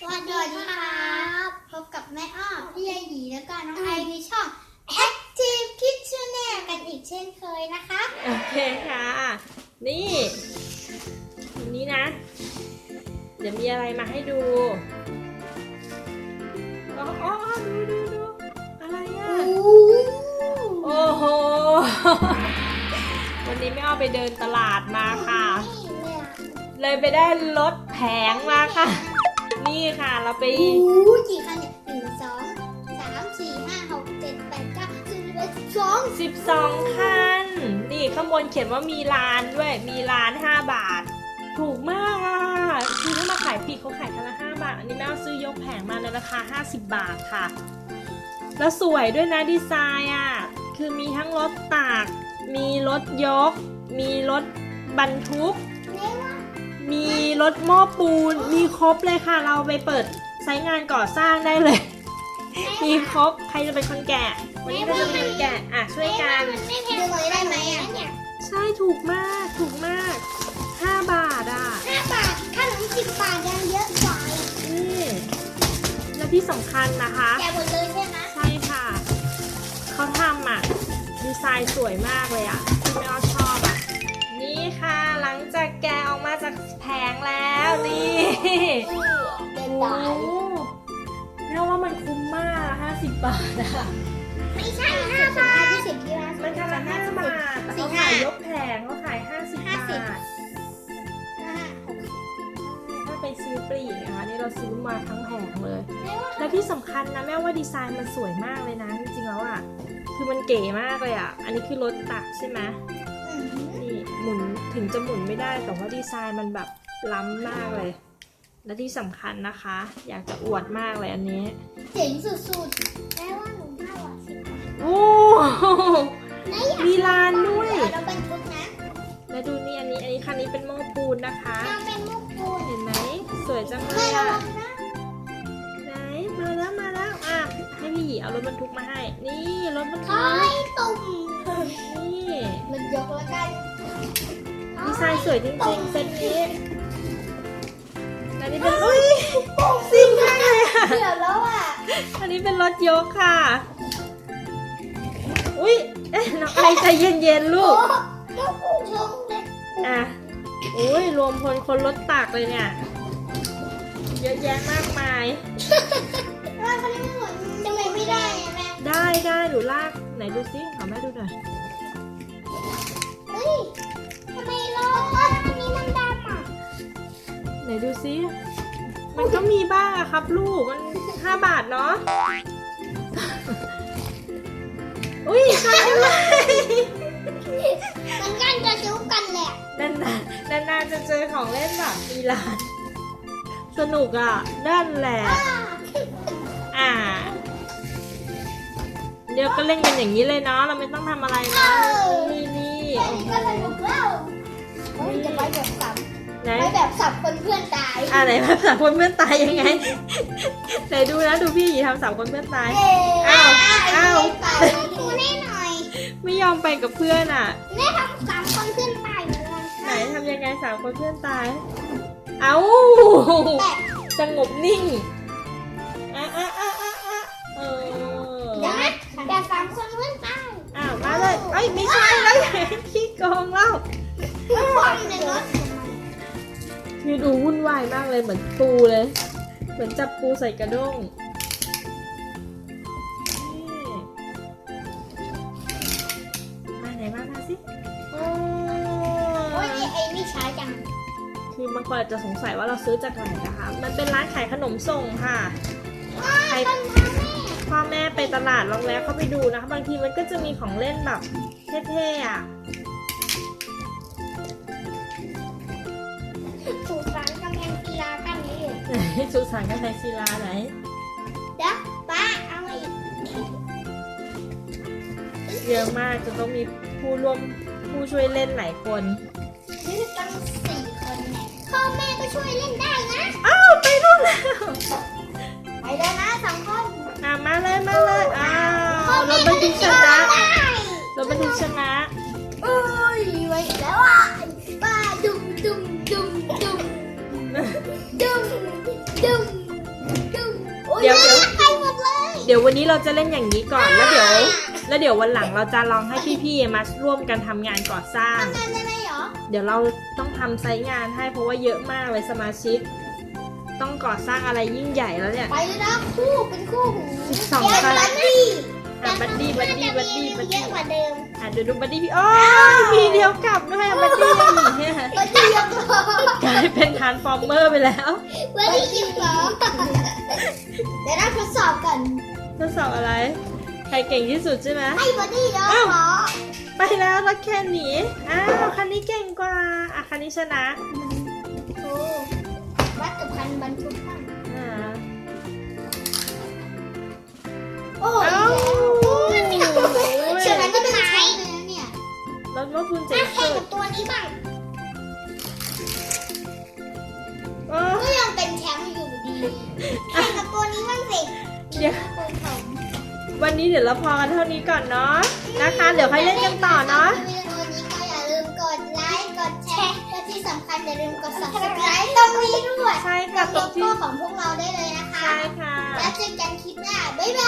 สวัสดีครับพบกับแม่อ้อมพี่ยาหยีแล้วก็น้องไอในช่อง Active Kids Channel กันอีกเช่นเคยนะคะ โอเคค่ะ นี่วันนี้นะ เดี๋ยวมีอะไรมาให้ดูอ๋ออ๋อดูดูดูอะไรอะ โอ้โห วันนี้ไม่เอาไปเดินตลาดมาค่ะ เลยไปได้รถแผงมาค่ะ นี่ค่ะเราไป โอ้โหกี่คันเนี่ยหนึ่งสองสามสี่ห้าหกเจ็ดแปดเก้าสิบเอ็ดสอง12 คัน นี่ข้างบนเขียนว่ามีร้านด้วย มีร้าน 5 บาท ถูกมากอะคือถ้ามาขายปลีกเขาขายคันละ 5 บาท อันนี้แม่เอาซื้อยกแผงมาในราคา 50 บาทค่ะ แล้วสวยด้วยนะดีไซน์อะ คือมีทั้งรถตาก มีรถยก มีรถบรรทุกเรียกว่า มีรถหม้อปูน มีครบเลยค่ะ เราไปเปิดไซต์งานก่อสร้างได้เลย มีครบ ใครจะเป็นคนแกะ วันนี้เราจะเป็นคนแกะ อะ ช่วยกัน มันไม่แพงเลยได้ไหมอะเนี่ยใช่ถูกมาก ถูกมาก 5 บาทอะ ห้าบาทขนมสิบบาทยังเยอะกว่าอีกนี่แล้วที่สำคัญนะคะ แกะหมดเลยใช่ไหมใช่ค่ะ เขาทำอะ ดีไซน์สวยมากเลยอะ งแล้วนี่เดินโอ้ตายแม่ว่ามันคุ้มมาก50บาทอะ ไม่ใช่ห้าบาทที่สิบที่ร้านมันทำละ5บาทแต่เขาขายยกแผงเขาขาย50บาท ห้าหกสิบถ้าไปซื้อปลีกนะคะนี่เราซื้อมาทั้งแผงเลย ไม่ว่าและที่สำคัญนะแม่ว่าดีไซน์มันสวยมากเลยนะ จริงๆแล้วอะ คือมันเก๋มากเลยอะ อันนี้คือรถตักใช่ไหม อืมนี่หมุนถึงจะหมุนไม่ได้แต่ว่าดีไซน์มันแบบ ล้ำมากเลย และที่สำคัญนะคะ อยากจะอวดมากเลยอันนี้ เจ๋งสุดๆแม่ว่าหนูห้าบาทสิบบาทโอ้ไหนอยากมีลานด้วย เราเป็นทุกนะแล้วดูนี่อันนี้ อันนี้คันนี้เป็นหม้อปูนนะคะ เราเป็นมุกปูนเห็นไหมสวยจังเลไม่ยระอะ วังนะไหนมาแล้วมาแล้วอะให้พี่หยีเอารถบรรทุกมาให้ นี่รถบรรถทุอกยตุ่มนี่มันยกแล้วกันดีไซน์สวยจริงๆเซตนี้อั นนี้เป็นอุ้ยซิ่งมากเลยอะ เดี๋ยวแล้วอะ อันนี้เป็นรถยกค่ะ อุ้ยเอ๊ะน้องไอใจเย็นๆลูโอ้กก็ปูชงเลยอะอุ้ยรวมพลคนรถตากเลยเนี่ย เยอะแยะมากมาย ว่าเขาเรียกว่าเหมือนจะไม่ไม่ได้อะแม่ ได้ได้หนูลากไหนดูซิขอแม่ดูหน่อย ไหนดูซิ มันก็มีบ้างอะครับ ลูก มันห้าบาทเนาะ อุ้ยชนกันเลยมันกันจะจุกกันแหละนานๆนานๆจะเจอของเล่นแบบมีลาน สนุกอะนั่นแหละ อ่า เดี๋ยวก็เล่นกันอย่างนี้เลยเนาะ เราไม่ต้องทำอะไรนะ นี่นี่โอ้โห ก็สนุกแล้วโอ้ยจะไปแบบสับ ไหนไปแบบสับคนเพื่อนตายอ่าไหนภาษาคนเพื่อนตายยังไง ไหนดูนะดูพี่หยีทำสามคนเพื่อนตาย เอ้ยอ้าวอ้าวไปดูแน่หน่อยไม่ยอมไปกับเพื่อนอะแม่ทำสามคนเพื่อนตายเหมือนกันไหนทำยังไงสามคนเพื่อนตาย เอ้าแต่สงบนิ่งอะอะอะอะอะเออเดี๋ยวนะแต่สามคนเพื่อนตายอ้าวมาเลยเอ้ยไม่ใช่แล้วไงขี้โกงเล่า ความในรถ คือดูวุ่นวายมากเลยเหมือนปูเลย เหมือนจับปูใส่กระด้งนี่มาไหนมามาสิโอ้โอ้ยไอ้นี่ช้าจัง คือบางคนอาจจะสงสัยว่าเราซื้อจากไหนนะคะ มันเป็นร้านขายขนมส่งค่ะใครต้นทางแม่พ่อแม่ไปตลาดลองแวะเข้าไปดูนะคะ บางทีมันก็จะมีของเล่นแบบเท่ๆอะ สุสานกันไทยศิลาไหนเดี๋ยวป้าเอามาอีกเยอะมากจะต้องมีผู้ร่วมผู้ช่วยเล่นหลายคนนี่ตั้งสี่คนเนี่ยพ่อแม่ก็ช่วยเล่นได้นะ อ้าวไปนู่นแล้วไปแล้วนะสองคนอะมาเลยมาเลยอ้าพ่อวรแม่ถบรรทุกชนะได้รถบรรทุกชนะโอ้ยไว้แล้วอะป้า เดี๋ยวเดี๋ยวไปหมดเลยเดี๋ยววันนี้เราจะเล่นอย่างนี้ก่อนแล้วเดี๋ยว แล้วเดี๋ยววันหลังเราจะลองให้พี่ๆมาร่วมกันทำงานก่อสร้าง ทำงานได้ไหมเหรอเดี๋ยวเราต้องทำไซต์งานให้เพราะว่าเยอะมากเลยสมาชิก ต้องก่อสร้างอะไรยิ่งใหญ่แล้วเนี่ย ไปเลยนะคู่เป็นคู่หูสิบสองเดี๋ยวคัน บัดดี้อะบัดดี้บัดดี้บัดดี้บัดเยดี้ อะกว่าเดิม อะเดี๋ยวดูบัดดี้พี่โอ้ยมีเดียวกลับด้วยอะบัดดี้ยังหนีเนี่ยบัดดี้ยังเหรอกลายเป็นทานฟอร์เมอร์ไปแล้วบัดดี้ยังเหรอเดี๋ยวเราทดสอบกันทดสอบอะไร ใครเก่งที่สุดใช่ไหมให้บัดดี้แล้วอ้าวเหรอไปแล้วรถแค่หนีอ้าวคันนี้เก่งกว่าอะคันนี้ชนะโอ้วัดกับคันบรรทุกบ้างอ่าโอ้ รถว่าคุณเจ๋ถ้างแข่งสุกัดบตัวนี้บ้างเออก็ยังเป็นแชมป์อยู่ดีแข่งกับตัวนี้บ้างสิเดี๋ยวคนผมวันนี้เดี๋ยวเราพอกันเท่านี้ก่อนเนาะนะคะ เดี๋ยวค่อยเล่นกันต่อเนาะวิดีโอนี้ก็อย่าลืมกดไลค์กดแชร์และที่สำคัญอย่าลืมกด subscribe ตรงนี้ด้วยใช่กัค่ะบตโลรงที่โก้ของพวกเราได้เลยนะคะ ใช่ค่ะ แล้วเจอกันคลิปหน้า บ๊ายบาย